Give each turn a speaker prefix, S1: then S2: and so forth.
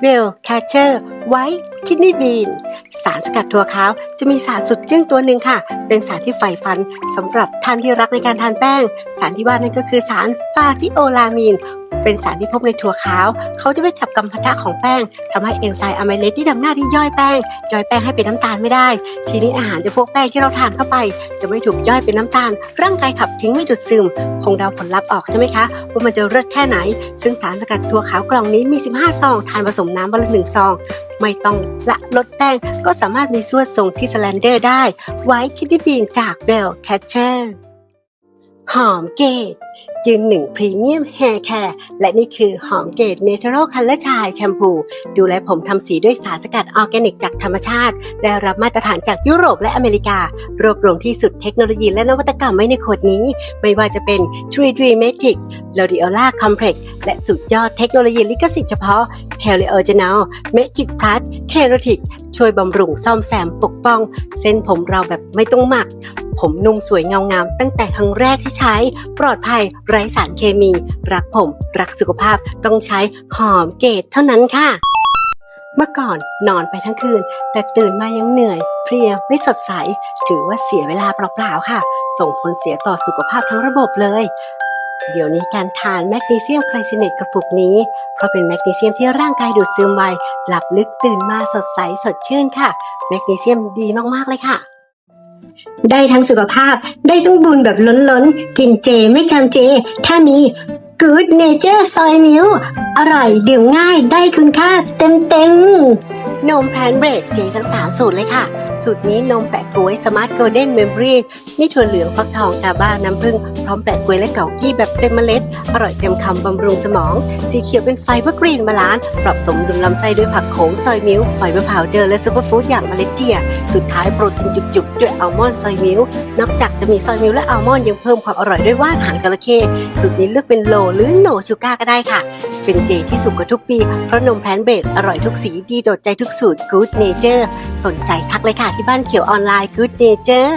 S1: เวลแคชเชอร์ไวท์คิดนี่บีน สารสกัดถั่วขาวจะมีสารสุดจึ้งตัวหนึ่งค่ะ เป็นสารที่ใฝ่ฝันสำหรับท่านที่รักในการทานแป้ง สารที่ว่านั่นก็คือสารฟาซิโอลามีน เป็นสารที่พบในถั่วขาว เขาจะไปจับกำพะทะของแป้งทำให้เอนไซม์อะไมเลสที่ทำหน้าที่ย่อยแป้ง ย่อยแป้งให้เป็นน้ำตาลไม่ได้ ทีนี้อาหารจะพวกแป้งที่เราทานเข้าไป จะไม่ถูกย่อยเป็นน้ำตาล ร่างกายขับทิ้งไม่ดูดซึม คงเดาผลลัพธ์ออกใช่ไหมคะ ว่ามันจะเลิศแค่ไหน ซึ่งสารสกัดถั่วขาวกล่องนี้มี 15 ซอง ทานผสมน้ำวันละหนึ่งซองไม่ต้องละลดแป้งก็สามารถมีส่วนทรงที่สแลนเดอร์ได้ ไว้คิดที่บีนจากเบลแคชเชอร์ หอมเกตยืนหนึ่งพรีเมียมแฮร์แคร์และนี่คือหอมเกตเนเชอรัลคัลเลอร์ชายแชมพู ดูแลผมทำสีด้วยสารสกัดออร์แกนิกจากธรรมชาติ ได้รับมาตรฐานจากยุโรปและอเมริกา รวบรวมที่สุดเทคโนโลยีและนวัตกรรมไว้ในขวดนี้ ไม่ว่าจะเป็น 3D Matic l o r i o l a Complex และสุดยอดเทคโนโลยีลิขสิทธิ์เฉพาะ p e r i o r i g i n a l Matic Plus Keratic ช่วยบำรุงซ่อมแซมปกป้อง เส้นผมเราแบบไม่ต้องหมัก ผมนุ่มสวยเงางามตั้งแต่ครั้งแรกที่ใช้ ปลอดภัยไร้สารเคมี รักผมรักสุขภาพต้องใช้หอมเกตเท่านั้นค่ะ เมื่อก่อนนอนไปทั้งคืน แต่ตื่นมายังเหนื่อย เพลียไม่สดใส ถือว่าเสียเวลาเปล่าๆค่ะ ส่งผลเสียต่อสุขภาพทั้งระบบเลย เดี๋ยวนี้การทานแมกนีเซียมไกลซิเนตกระปุกนี้เพราะเป็นแมกนีเซียมที่ร่างกายดูดซึมไว หลับลึกตื่นมาสดใสสดชื่นค่ะ แมกนีเซียมดีมากๆเลยค่ะ ได้ทั้งสุขภาพได้ทั้งบุญแบบล้นๆ กินเจไม่จำเจ ถ้ามี Good Nature Soy Milk อร่อยดื่มง่ายได้คุณค่าเต็มๆ นมแพลนเบรดเจทั้ง 3 สูตรเลยค่ะ สูตรนี้นมแปะกล้วยสมาร์ทโกลเด้นเมมโมรีมีถั่วเหลืองฟักทองกาบ้าน้ำผึ้งพร้อมแปะกล้วยและเกากี้แบบเต็มเมล็ด อร่อยเต็มคำบำรุงสมอง สีเขียวเป็นไฟเบอร์กรีนบาลานซ์ปรับสมดุลลำไส้ด้วยผักโขมซอยมิลค์ไฟเบอร์พาวเดอร์และซูเปอร์ฟู้ดอย่างเมล็ดเจีย สุดท้ายโปรตีนจุกๆ ด้วยอัลมอนด์ซอยมิลค์นอกจากจะมีซอยมิลค์และอัลมอนด์ยังเพิ่มความอร่อยด้วยว่านหางจระเข้สูตรนี้เลือกเป็นโลหรือโนชูการ์ก็ได้ค่ะ เป็นเจที่สุกกว่าทุกปีเพราะนมแพลนเบรดอร่อยทุกสีดีโดดใจทุกสูตร Good Nature สนใจทักเลยค่ะที่บ้านเขียวออนไลน์ Good Nature